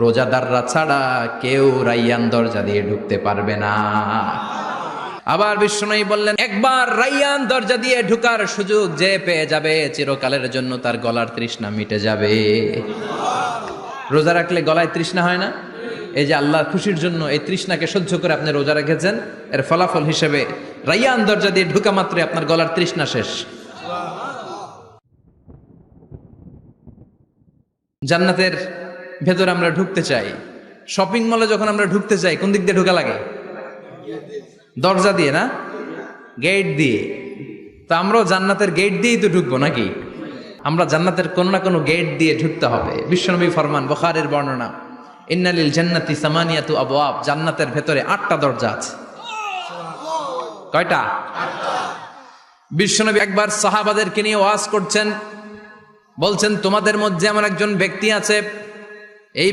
রোজাদাররা ছাড়া কেউ রাইয়ান দরজা দিয়ে ঢুকতে পারবে না। আবার বিষ্ণুই বললেন, একবার রাইয়ান দরজা দিয়ে ঢুকার সুযোগ যে পেয়ে যাবে, চিরকালের জন্য তার গলার তৃষ্ণা মিটে যাবে। রোজা রাখলে গলায় তৃষ্ণা হয় না? এই যে আল্লাহর খুশির জন্য এই তৃষ্ণাকে সহ্য করে আপনি রোজা রেখেছেন, এর ফলাফল হিসেবে রাইয়ান দরজা দিয়ে ঢুকা মাত্রই আপনার গলার তৃষ্ণা শেষ। জান্নাতের ভেতরে আমরা ঢুকতে চাই। শপিং মলে যখন আমরা ঢুকতে চাই, কোন দিক দিয়ে ঢুকা লাগে? দরজা দিয়ে না? গেট দিয়ে। তো আমরাও জান্নাতের গেট দিয়েই তো ঢুকবো নাকি? আমরা জান্নাতের কোনো না কোনো গেট দিয়ে ঢুকতে হবে। বিশ্বনবী ফরমান, বখারের বর্ণনা, ইন্নালিল জান্নাতি সামানিয়াতু আবওয়াব জান্নাতের ভেতরে আটটা দরজা আছে। কয়টা? বিশ্বনবী একবার সাহাবাদেরকে নিয়ে ওয়াজ করছেন। বলছেন, তোমাদের মধ্যে এমন একজন ব্যক্তি আছে এই ব্যক্তি